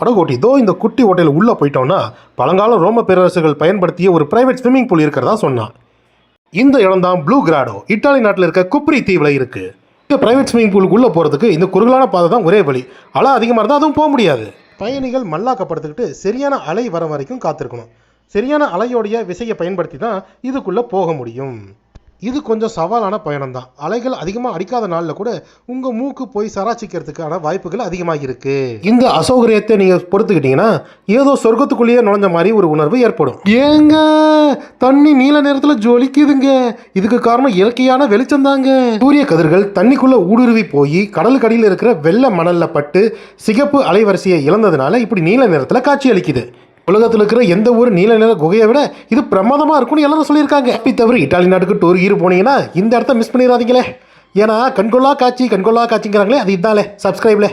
படகோட்டி இதோ இந்த குட்டி ஹோட்டல் உள்ளே போயிட்டோம்னா பழங்கால ரோம பேரரசுகள் பயன்படுத்திய ஒரு பிரைவேட் ஸ்விம்மிங் பூல் இருக்கிறதா சொன்னான். இந்த இடம் தான் ப்ளூ கிராடோ இட்டாலி நாட்டில் இருக்க குப்ரி தீவில் இருக்கு. இந்த பிரைவேட் ஸ்விம்மிங் பூலுக்குள்ளே போகிறதுக்கு இந்த குறுகலான பாதை தான் ஒரே வழி. அலை அதிகமாக இருந்தால் அதுவும் போக முடியாது. பயணிகள் மல்லாக்கப்படுத்துக்கிட்டு சரியான அலை வர வரைக்கும் காத்திருக்கணும். சரியான அலையோடைய விசையை பயன்படுத்தி தான் இதுக்குள்ளே போக முடியும். இது கொஞ்சம் சவாலான பயணம் தான் அலைகள் அதிகமாக அடிக்காத நாளில் கூட உங்கள் மூக்கு போய் சராச்சிக்கிறதுக்கான வாய்ப்புகள் அதிகமாக இருக்கு. இந்த அசௌகரியத்தை நீங்கள் பொறுத்துக்கிட்டீங்கன்னா ஏதோ சொர்க்கத்துக்குள்ளேயே நுழைஞ்ச மாதிரி ஒரு உணர்வு ஏற்படும். ஏங்க தண்ணி நீல நேரத்தில் ஜொலிக்குதுங்க. இதுக்கு காரணம் இயற்கையான வெளிச்சம் தாங்க. சூரிய கதிர்கள் தண்ணிக்குள்ள ஊடுருவி போய் கடலுக்கு அடியில் இருக்கிற வெள்ளை மணல்ல பட்டு சிகப்பு அலைவரிசையை இழந்ததுனால இப்படி நீல நேரத்தில் காட்சி அளிக்குது உலகத்தில் இருக்கிற எந்த ஒரு நீல நில குகையை விட இது பிரமாதமாக இருக்கும்னு எல்லாரும் சொல்லியிருக்காங்க. அப்படி தவிர இட்டாலி நாட்டுக்கு டூர் கீர் போனீங்கன்னா இந்த இடத்த மிஸ் பண்ணிடாதீங்களே. ஏன்னா கண்கொள்ளா காட்சி கண்கொள்ளா காட்சிங்கிறாங்களே அது இதாலே சப்ஸ்கிரைப்ல